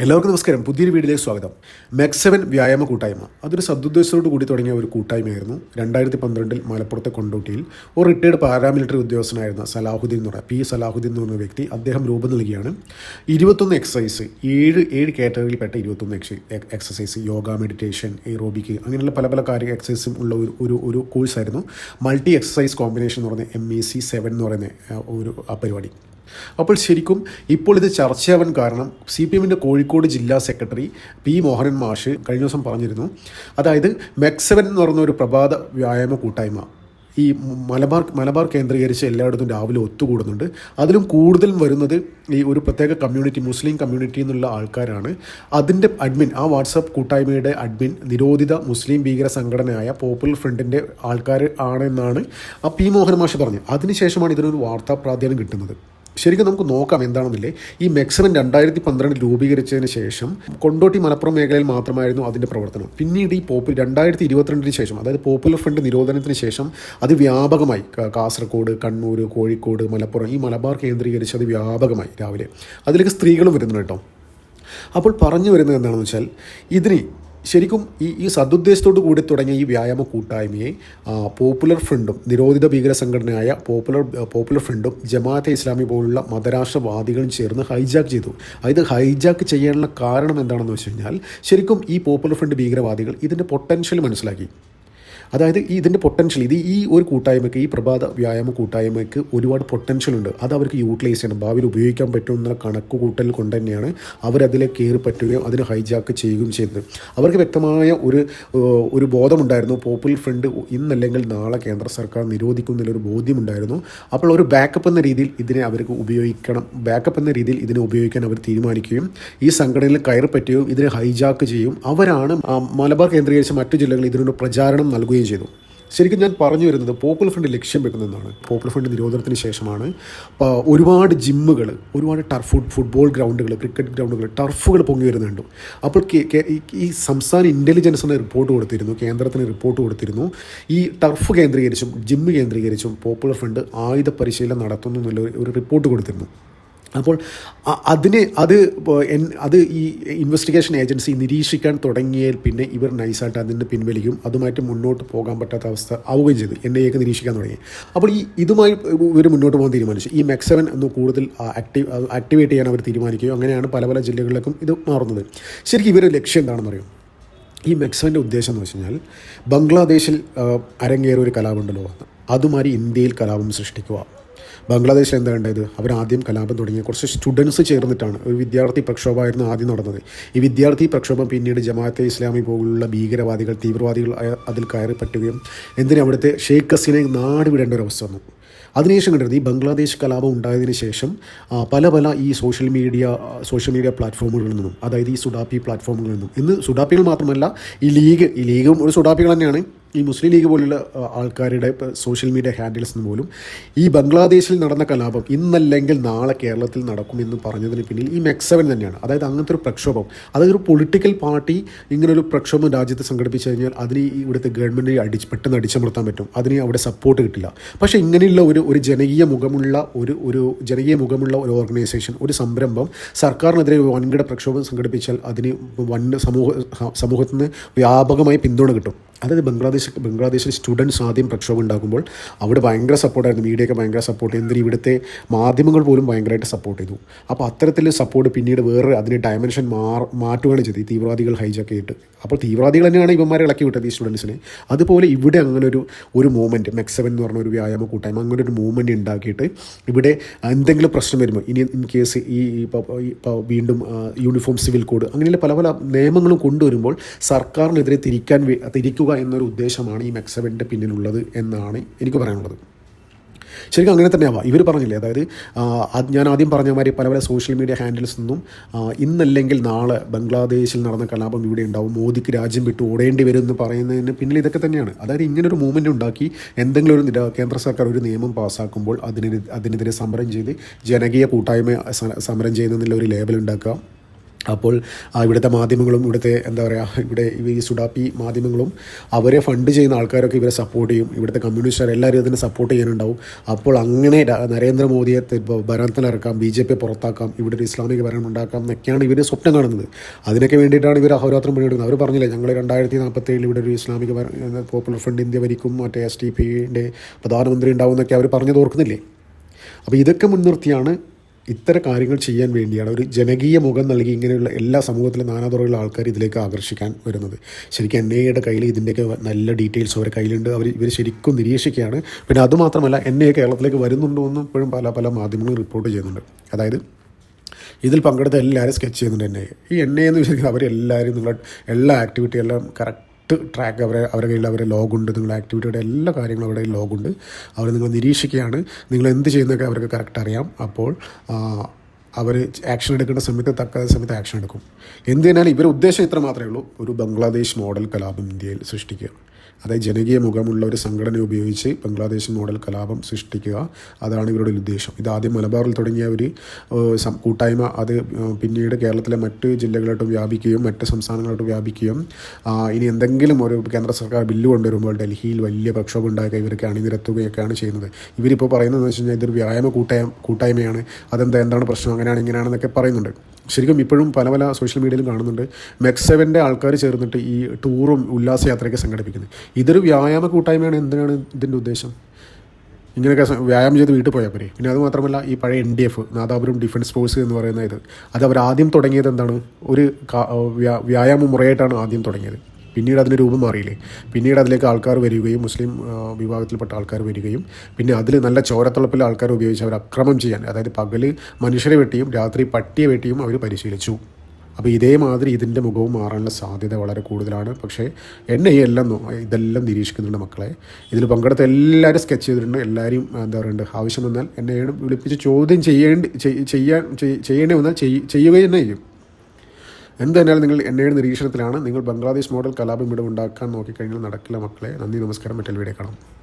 എല്ലാവർക്കും നമസ്കാരം. പുതിയൊരു വീഡിയോയിലേക്ക് സ്വാഗതം. മെക്സെവൻ വ്യായാമ കൂട്ടായ്മ. അതൊരു സദുദ്ദേശത്തോടു കൂടി തുടങ്ങിയ ഒരു കൂട്ടായ്മയായിരുന്നു. രണ്ടായിരത്തി പന്ത്രണ്ടിൽ മലപ്പുറത്തെ കൊണ്ടോട്ടിയിൽ ഒരു റിട്ടയർഡ് പാരാമിലിറ്ററി ഉദ്യോഗസ്ഥനായിരുന്ന സലാഹുദ്ദീൻ എന്ന് പറയുക പി. സലാഹുദ്ദീൻ എന്ന് പറഞ്ഞ വ്യക്തി അദ്ദേഹം രൂപം നൽകിയാണ്. ഇരുപത്തൊന്ന് എക്സസൈസ് ഏഴ് ഏഴ് കാറ്റഗറിയിൽപ്പെട്ട ഇരുപത്തൊന്ന് ex exercise yoga meditation aerobic അങ്ങനെയുള്ള പല പല കാര്യ എക്സസൈസും ഉള്ള ഒരു ഒരു ഒരു കോഴ്സായിരുന്നു മൾട്ടി എക്സസൈസ് കോമ്പിനേഷൻ എന്ന് പറയുന്ന എം ഇ സി സെവൻ എന്ന് പറയുന്ന ഒരു പരിപാടി. അപ്പോൾ ശരിക്കും ഇപ്പോൾ ഇത് ചർച്ചയാവാൻ കാരണം സി പി എമ്മിന്റെ കോഴിക്കോട് ജില്ലാ സെക്രട്ടറി പി മോഹനൻ മാഷ് കഴിഞ്ഞ ദിവസം പറഞ്ഞിരുന്നു. അതായത് മെക്സവൻ എന്ന് പറയുന്ന ഒരു പ്രഭാത വ്യായാമ കൂട്ടായ്മ. ഈ മലബാർ മലബാർ കേന്ദ്രീകരിച്ച് എല്ലായിടത്തും രാവിലെ ഒത്തുകൂടുന്നുണ്ട്. അതിലും കൂടുതലും വരുന്നത് ഈ ഒരു പ്രത്യേക കമ്മ്യൂണിറ്റി മുസ്ലിം കമ്മ്യൂണിറ്റി എന്നുള്ള ആൾക്കാരാണ്. അതിന്റെ അഡ്മിൻ ആ വാട്സപ്പ് കൂട്ടായ്മയുടെ അഡ്മിൻ നിരോധിത മുസ്ലിം ഭീകര സംഘടനയായ പോപ്പുലർ ഫ്രണ്ടിന്റെ ആൾക്കാർ ആണെന്നാണ് ആ പി മോഹൻ മാഷ് പറഞ്ഞത്. അതിനുശേഷമാണ് ഇതിനൊരു വാർത്താ പ്രാധാന്യം കിട്ടുന്നത്. ശരിക്കും നമുക്ക് നോക്കാം എന്താണെന്നില്ലേ? ഈ മെക്സിമം രണ്ടായിരത്തി പന്ത്രണ്ട് രൂപീകരിച്ചതിന് ശേഷം കൊണ്ടോട്ടി മലപ്പുറം മേഖലയിൽ മാത്രമായിരുന്നു അതിന്റെ പ്രവർത്തനം. പിന്നീട് ഈ പോപ്പുലർ രണ്ടായിരത്തി ഇരുപത്തിരണ്ടിന് ശേഷം അതായത് പോപ്പുലർ ഫ്രണ്ട് നിരോധനത്തിന് ശേഷം അത് വ്യാപകമായി. കാസർഗോഡ് കണ്ണൂർ കോഴിക്കോട് മലപ്പുറം ഈ മലബാർ കേന്ദ്രീകരിച്ച് അത് വ്യാപകമായി രാവിലെ. അതിലേക്ക് സ്ത്രീകളും വരുന്നുണ്ട് കേട്ടോ. അപ്പോൾ പറഞ്ഞു വരുന്നത് എന്താണെന്ന് വെച്ചാൽ ഇതിന് ശരിക്കും ഈ ഈ സദുദ്ദേശത്തോടു കൂടി തുടങ്ങിയ ഈ വ്യായാമ കൂട്ടായ്മയെ പോപ്പുലർ ഫ്രണ്ടും നിരോധിത ഭീകര സംഘടനയായ പോപ്പുലർ പോപ്പുലർ ഫ്രണ്ടും ജമാഅത്തെ ഇസ്ലാമി പോലുള്ള മതരാഷ്ട്രവാദികളും ചേർന്ന് ഹൈജാക്ക് ചെയ്തു. അതായത് ഹൈജാക്ക് ചെയ്യാനുള്ള കാരണം എന്താണെന്ന് വെച്ച് കഴിഞ്ഞാൽ ശരിക്കും ഈ പോപ്പുലർ ഫ്രണ്ട് ഭീകരവാദികൾ ഇതിന്റെ പൊട്ടൻഷ്യൽ മനസ്സിലാക്കി. അതായത് ഈ ഇതിന്റെ പൊട്ടൻഷ്യൽ ഇത് ഈ ഒരു കൂട്ടായ്മയ്ക്ക് ഈ പ്രഭാത വ്യായാമ കൂട്ടായ്മയ്ക്ക് ഒരുപാട് പൊട്ടൻഷ്യൽ ഉണ്ട്. അത് അവർക്ക് യൂട്ടിലൈസ് ചെയ്യണം. ഭാവിയിൽ ഉപയോഗിക്കാൻ പറ്റും എന്നുള്ള കണക്ക് കൂട്ടൽ കൊണ്ട് തന്നെയാണ് അവരതിലെ കയറി പറ്റുകയും അതിന് ഹൈജാക്ക് ചെയ്യുകയും ചെയ്തത് അവർക്ക് വ്യക്തമായ ഒരു ഒരു ബോധമുണ്ടായിരുന്നു. പോപ്പുലർ ഫ്രണ്ട് ഇന്നല്ലെങ്കിൽ നാളെ കേന്ദ്ര സർക്കാർ നിരോധിക്കുമെന്നുള്ളൊരു ബോധ്യമുണ്ടായിരുന്നു. അപ്പോൾ ഒരു ബാക്കപ്പ് എന്ന രീതിയിൽ ഇതിനെ അവർക്ക് ഉപയോഗിക്കണം. ബാക്കപ്പ് എന്ന രീതിയിൽ ഇതിനെ ഉപയോഗിക്കാൻ അവർ തീരുമാനിക്കുകയും ഈ സംഘടനയിൽ കയറി പറ്റുകയും ഇതിനെ ഹൈജാക്ക് ചെയ്യും. അവരാണ് മലബാർ കേന്ദ്രീകരിച്ച മറ്റു ജില്ലകളിൽ ഇതിനൊരു പ്രചാരണം നൽകുകയും ചെയ്തു. ശരിക്കും ഞാൻ പറഞ്ഞു വരുന്നത് പോപ്പുലർ ഫണ്ട് ലക്ഷ്യം വെക്കുന്നതാണ് പോപ്പുലർ ഫ്രണ്ട് നിരോധനത്തിന് ശേഷമാണ് ഒരുപാട് ജിമ്മുകൾ ഒരുപാട് ടർഫ് ഫുട്ബോൾ ഗ്രൗണ്ടുകൾ ക്രിക്കറ്റ് ഗ്രൗണ്ടുകൾ ടർഫുകൾ പൊങ്ങി വരുന്നുണ്ട് അപ്പോൾ ഈ- സംസ്ഥാന ഇന്റലിജൻസിന് റിപ്പോർട്ട് കൊടുത്തിരുന്നു കേന്ദ്രത്തിന് റിപ്പോർട്ട് കൊടുത്തിരുന്നു. ഈ ടർഫ് കേന്ദ്രീകരിച്ചും ജിമ്മ് കേന്ദ്രീകരിച്ചും പോപ്പുലർ ഫണ്ട് ആയുധ പരിശീലനം നടത്തുന്നു എന്നുള്ള ഒരു റിപ്പോർട്ട് കൊടുത്തിരുന്നു. അപ്പോൾ അതിന് അത് അത് ഈ ഇൻവെസ്റ്റിഗേഷൻ ഏജൻസി നിരീക്ഷിക്കാൻ തുടങ്ങിയാൽ പിന്നെ ഇവർ നൈസായിട്ട് അതിന് പിൻവലിക്കും. അതുമായിട്ട് മുന്നോട്ട് പോകാൻ പറ്റാത്ത അവസ്ഥ ആവുകയും ചെയ്തു. എൻ ഐ എക്ക് നിരീക്ഷിക്കാൻ തുടങ്ങി. അപ്പോൾ ഈ ഇതുമായി ഇവർ മുന്നോട്ട് പോകാൻ തീരുമാനിച്ചു. ഈ മെക്സവൻ ഒന്ന് കൂടുതൽ ആക്റ്റീവ് ആക്ടിവേറ്റ് ചെയ്യാൻ അവർ തീരുമാനിക്കുകയും അങ്ങനെയാണ് പല പല ജില്ലകളിലേക്കും ഇത് മാറുന്നത്. ശരിക്കും ഇവരുടെ ലക്ഷ്യം എന്താണെന്ന് അറിയാം ഈ മെക്സവന്റെ ഉദ്ദേശം എന്ന് വെച്ച് കഴിഞ്ഞാൽ ബംഗ്ലാദേശിൽ അരങ്ങേറിയ ഒരു കലാപമുണ്ടല്ലോ അതുമാതിരി ഇന്ത്യയിൽ കലാപം സൃഷ്ടിക്കുക. ബംഗ്ലാദേശിൽ എന്താ ഉണ്ടായത് അവർ ആദ്യം കലാപം തുടങ്ങിയ കുറച്ച് സ്റ്റുഡൻസ് ചേർന്നിട്ടാണ് ഒരു വിദ്യാർത്ഥി പ്രക്ഷോഭമായിരുന്നു ആദ്യം നടന്നത്. ഈ വിദ്യാർത്ഥി പ്രക്ഷോഭം പിന്നീട് ജമാഅത്തെ ഇസ്ലാമി പോലുള്ള ഭീകരവാദികൾ തീവ്രവാദികൾ അതിൽ കയറി പറ്റുകയും എന്തിനു അവിടുത്തെ ഷെയ്ഖ് ഹസീനെ നാട് വിടേണ്ട ഒരു അവസ്ഥ വന്നു. അതിനുശേഷം കണ്ടത് ഈ ബംഗ്ലാദേശ് കലാപം ഉണ്ടായതിന് ശേഷം പല പല ഈ സോഷ്യൽ മീഡിയ സോഷ്യൽ മീഡിയ പ്ലാറ്റ്ഫോമുകളിൽ നിന്നും അതായത് ഈ സുഡാപ്പി പ്ലാറ്റ്ഫോമുകളിൽ നിന്നും ഇന്ന് സുഡാപ്പികൾ മാത്രമല്ല ഈ ലീഗ് ഈ ലീഗും ഒരു സുഡാപ്പികൾ തന്നെയാണ്. ഈ മുസ്ലിം ലീഗ് പോലുള്ള ആൾക്കാരുടെ സോഷ്യൽ മീഡിയ ഹാൻഡിൽസ് പോലും ഈ ബംഗ്ലാദേശിൽ നടന്ന കലാപം ഇന്നല്ലെങ്കിൽ നാളെ കേരളത്തിൽ നടക്കുമെന്ന് പറഞ്ഞതിന് പിന്നിൽ ഈ മെക്സവൻ തന്നെയാണ്. അതായത് അങ്ങനത്തെ ഒരു പ്രക്ഷോഭം. അതായത് ഒരു പൊളിറ്റിക്കൽ പാർട്ടി ഇങ്ങനൊരു പ്രക്ഷോഭം രാജ്യത്ത് സംഘടിപ്പിച്ചു കഴിഞ്ഞാൽ അതിന് ഇവിടുത്തെ ഗവൺമെന്റ് അടിച്ച് പെട്ടെന്ന് അടിച്ചമർത്താൻ പറ്റും. അതിന് അവിടെ സപ്പോർട്ട് കിട്ടില്ല. പക്ഷേ ഇങ്ങനെയുള്ള ഒരു ഒരു ജനകീയ മുഖമുള്ള ഒരു ഒരു ജനകീയ മുഖമുള്ള ഒരു ഓർഗനൈസേഷൻ ഒരു സംരംഭം സർക്കാരിനെതിരെ ഒരു വൻകിട പ്രക്ഷോഭം സംഘടിപ്പിച്ചാൽ അതിന് വൻ സമൂഹ സമൂഹത്തിന് വ്യാപകമായി പിന്തുണ കിട്ടും. അതായത് ബംഗ്ലാദേശ് ബംഗ്ലാദേശിൽ സ്റ്റുഡൻസ് ആദ്യം പ്രക്ഷോഭം ഉണ്ടാകുമ്പോൾ അവിടെ ഭയങ്കര സപ്പോർട്ടായിരുന്നു മീഡിയയൊക്കെ ഭയങ്കര സപ്പോർട്ട് എന്തിന് ഇവിടുത്തെ മാധ്യമങ്ങൾ പോലും ഭയങ്കരമായിട്ട് സപ്പോർട്ട് ചെയ്തു. അപ്പോൾ അത്തരത്തിൽ സപ്പോർട്ട് പിന്നീട് വേറെ അതിന് ഡയമെൻഷൻ മാറ്റുകയാണ് ചെയ്തത്. ഈ തീവ്രവാദികൾ ഹൈജാക്ക് ചെയ്തിട്ട് അപ്പോൾ തീവ്രവാദികൾ തന്നെയാണ് ഇവന്മാരെ ഇളക്കി വിട്ടത് ഈ സ്റ്റുഡൻസിനെ. അതുപോലെ ഇവിടെ അങ്ങനെ ഒരു ഒരു മൂവ്മെന്റ് മെക്സവൻ എന്ന് പറഞ്ഞ ഒരു വ്യായാമ കൂട്ടായ്മ അങ്ങനെ ഒരു മൂവ്മെന്റ് ഉണ്ടാക്കിയിട്ട് ഇവിടെ എന്തെങ്കിലും പ്രശ്നം വരുമ്പോൾ ഇനി ഇൻ കേസ് ഈ ഇപ്പോൾ വീണ്ടും യൂണിഫോം സിവിൽ കോഡ് അങ്ങനെയുള്ള പല പല നിയമങ്ങളും കൊണ്ടുവരുമ്പോൾ സർക്കാരിനെതിരെ തിരിക്കാൻ വേ- എന്നൊരു ഉദ്ദേശമാണ് ഈ മെക്സവന്റെ പിന്നിലുള്ളത് എന്നാണ് എനിക്ക് പറയാനുള്ളത്. ശരിക്കും അങ്ങനെ തന്നെയാവാം. ഇവർ പറഞ്ഞില്ലേ അതായത് ഞാൻ ആദ്യം പറഞ്ഞ മാതിരി പല പല സോഷ്യൽ മീഡിയ ഹാൻഡിൽസ് നിന്നും ഇന്നല്ലെങ്കിൽ നാളെ ബംഗ്ലാദേശിൽ നടന്ന കലാപം ഇവിടെ ഉണ്ടാവും മോദിക്ക് രാജ്യം വിട്ട് ഓടേണ്ടി വരും എന്ന് പറയുന്നതിന് പിന്നിൽ ഇതൊക്കെ തന്നെയാണ്. അതായത് ഇങ്ങനൊരു മൂവ്മെന്റ് ഉണ്ടാക്കി എന്തെങ്കിലും ഒരു കേന്ദ്ര സർക്കാർ ഒരു നിയമം പാസ്സാക്കുമ്പോൾ അതിനെതിരെ അതിനെതിരെ സമരം ചെയ്ത് ജനകീയ കൂട്ടായ്മ സമരം ചെയ്യുന്നതിനുള്ള ഒരു ലേബൽ ഉണ്ടാക്കുക. അപ്പോൾ ഇവിടുത്തെ മാധ്യമങ്ങളും ഇവിടുത്തെ എന്താ പറയുക ഇവിടെ ഈ സുഡാപ്പി മാധ്യമങ്ങളും അവരെ ഫണ്ട് ചെയ്യുന്ന ആൾക്കാരൊക്കെ ഇവരെ സപ്പോർട്ട് ചെയ്യും. ഇവിടുത്തെ കമ്മ്യൂണിസ്റ്റുകാർ എല്ലാവരും ഇതിനെ സപ്പോർട്ട് ചെയ്യാനുണ്ടാവും. അപ്പോൾ അങ്ങനെ നരേന്ദ്രമോദിയെ ഭരണത്തിലിറക്കാം ബി ജെ പി പുറത്താക്കാം ഇവിടെ ഒരു ഇസ്ലാമിക ഭരണം ഉണ്ടാക്കാം എന്നൊക്കെയാണ് ഇവർ സ്വപ്നം കാണുന്നത്. അതിനൊക്കെ വേണ്ടിയിട്ടാണ് ഇവർ അഹോരാത്രം പണിയെടുക്കുന്നത്. അവർ പറഞ്ഞില്ല ഞങ്ങൾ രണ്ടായിരത്തി നാൽപ്പത്തേഴിൽ ഇവിടെ ഒരു ഇസ്ലാമിക പോപ്പുലർ ഫ്രണ്ട് ഇന്ത്യ ഭരിക്കും മറ്റേ എസ് ടി പിയുടെ പ്രധാനമന്ത്രി ഉണ്ടാവും എന്നൊക്കെ അവർ പറഞ്ഞത് ഓർക്കുന്നില്ലേ? അപ്പോൾ ഇതൊക്കെ മുൻനിർത്തിയാണ് ഇത്തരം കാര്യങ്ങൾ ചെയ്യാൻ വേണ്ടിയാണ് ഒരു ജനകീയ മുഖം നൽകി ഇങ്ങനെയുള്ള എല്ലാ സമൂഹത്തിലെ നാനാതുറയുള്ള ആൾക്കാർ ഇതിലേക്ക് ആകർഷിക്കാൻ വരുന്നത്. ശരിക്കും എൻ ഐയുടെ കയ്യിൽ ഇതിന്റെയൊക്കെ നല്ല ഡീറ്റെയിൽസ് അവരുടെ കയ്യിലുണ്ട്. അവർ ഇവർ ശരിക്കും നിരീക്ഷിക്കുകയാണ്. പിന്നെ അതുമാത്രമല്ല എൻ ഐ കേരളത്തിലേക്ക് വരുന്നുണ്ടോ എന്നും ഇപ്പോഴും പല പല മാധ്യമങ്ങളും റിപ്പോർട്ട് ചെയ്യുന്നുണ്ട്. അതായത് ഇതിൽ പങ്കെടുത്ത എല്ലാവരും സ്കെച്ച് ചെയ്യുന്നുണ്ട് എൻ ഐ. ഈ എൻ ഐ എന്ന് വിചാരിക്കുന്നത് അവരെല്ലാവരും നിങ്ങളുടെ എല്ലാ ആക്ടിവിറ്റി എല്ലാം കറക്റ്റ് ട്രാക്ക് അവരെ അവരുടെ കയ്യിൽ അവരെ ലോഗുണ്ട് നിങ്ങളുടെ ആക്ടിവിറ്റിയുടെ എല്ലാ കാര്യങ്ങളും അവരുടെ ലോഗുണ്ട് അവർ നിങ്ങൾ നിരീക്ഷിക്കുകയാണ്. നിങ്ങൾ എന്ത് ചെയ്യുന്നതൊക്കെ അവർക്ക് കറക്റ്റ് അറിയാം. അപ്പോൾ അവർ ആക്ഷൻ എടുക്കേണ്ട സമയത്ത് തക്ക സമയത്ത് ആക്ഷൻ എടുക്കും. എന്തിനാലും ഇവരുടെ ഉദ്ദേശം ഇത്ര മാത്രമേ ഉള്ളൂ. ഒരു ബംഗ്ലാദേശ് മോഡൽ കലാപം ഇന്ത്യയിൽ സൃഷ്ടിക്കുക. അതായത് ജനകീയ മുഖമുള്ള ഒരു സംഘടന ഉപയോഗിച്ച് ബംഗ്ലാദേശ് മോഡൽ കലാപം സൃഷ്ടിക്കുക അതാണ് ഇവരുടെ ഉദ്ദേശം. ഇത് ആദ്യം മലബാറിൽ തുടങ്ങിയ ഒരു കൂട്ടായ്മ. അത് പിന്നീട് കേരളത്തിലെ മറ്റ് ജില്ലകളിലോട്ട് വ്യാപിക്കുകയും മറ്റ് സംസ്ഥാനങ്ങളിലോട്ട് വ്യാപിക്കുകയും ഇനി എന്തെങ്കിലും ഒരു കേന്ദ്ര സർക്കാർ ബില്ല് കൊണ്ടുവരുമ്പോൾ ഡൽഹിയിൽ വലിയ പ്രക്ഷോഭം ഉണ്ടാക്കുക ഇവരൊക്കെ അണിനിരത്തുകയൊക്കെയാണ് ചെയ്യുന്നത്. ഇവരിപ്പോൾ പറയുന്നത് വെച്ച് കഴിഞ്ഞാൽ ഇതൊരു വ്യായാമ കൂട്ടായ്മ കൂട്ടായ്മയാണ്. അതെന്താ എന്താണ് പ്രശ്നം? അങ്ങനെയാണ് ഇങ്ങനെയാണെന്നൊക്കെ പറയുന്നുണ്ട്. ശരിക്കും ഇപ്പോഴും പല പല സോഷ്യൽ മീഡിയയിലും കാണുന്നുണ്ട്. മെക്സെവന്റെ ആൾക്കാർ ചേർന്നിട്ട് ഈ ടൂറും ഉല്ലാസയാത്രയൊക്കെ സംഘടിപ്പിക്കുന്നത്. ഇതൊരു വ്യായാമ കൂട്ടായ്മയാണ് എന്തിനാണ് ഇതിന്റെ ഉദ്ദേശം? ഇങ്ങനെയൊക്കെ വ്യായാമം ചെയ്ത് വീട്ടിൽ പോയാൽ പോരെ. പിന്നെ അത് മാത്രമല്ല ഈ പഴയ N D F Nadapuram defence force എന്ന് പറയുന്ന ഇത് അത് അവർ ആദ്യം തുടങ്ങിയത് എന്താണ്? ഒരു വ്യായാമ മുറയായിട്ടാണ് ആദ്യം തുടങ്ങിയത്. പിന്നീട് അതിന് രൂപം മാറിയില്ലേ? പിന്നീട് അതിലേക്ക് ആൾക്കാർ വരികയും മുസ്ലിം വിഭാഗത്തിൽപ്പെട്ട ആൾക്കാർ വരികയും പിന്നെ അതിൽ നല്ല ചോരത്തുളപ്പിൽ ആൾക്കാർ ഉപയോഗിച്ച് അവർ അക്രമം ചെയ്യാൻ അതായത് പകൽ മനുഷ്യരെ വെട്ടിയും രാത്രി പട്ടിയെ വെട്ടിയും അവർ പരിശീലിച്ചു. അപ്പോൾ ഇതേമാതിരി ഇതിന്റെ മുഖവും മാറാനുള്ള സാധ്യത വളരെ കൂടുതലാണ്. പക്ഷേ എന്നെ ഈ എല്ലാം ഇതെല്ലാം നിരീക്ഷിക്കുന്നുണ്ട് മക്കളെ. ഇതിൽ പങ്കെടുത്ത എല്ലാവരും സ്കെച്ച് ചെയ്തിട്ടുണ്ട്. എല്ലാവരും എന്താ പറയുക ആവശ്യം വന്നാൽ എന്നെ വിളിപ്പിച്ച് ചോദ്യം ചെയ്യേണ്ടി ചെയ്- ചെയ്യാൻ ചെയ്- ചെയ്യേണ്ടി വന്നാൽ ചെയ്യുക തന്നെ ചെയ്യും. എന്തായാലും നിങ്ങൾ എന്നയുടെ നിരീക്ഷണത്തിലാണ്. നിങ്ങൾ ബംഗ്ലാദേശ് മോഡൽ കലാപം ഇവിടെ ഉണ്ടാക്കാൻ നോക്കിക്കഴിഞ്ഞാൽ നടക്കില്ല മക്കളെ. നന്ദി നമസ്കാരം. മറ്റൊരു വീഡിയോ കാണാം.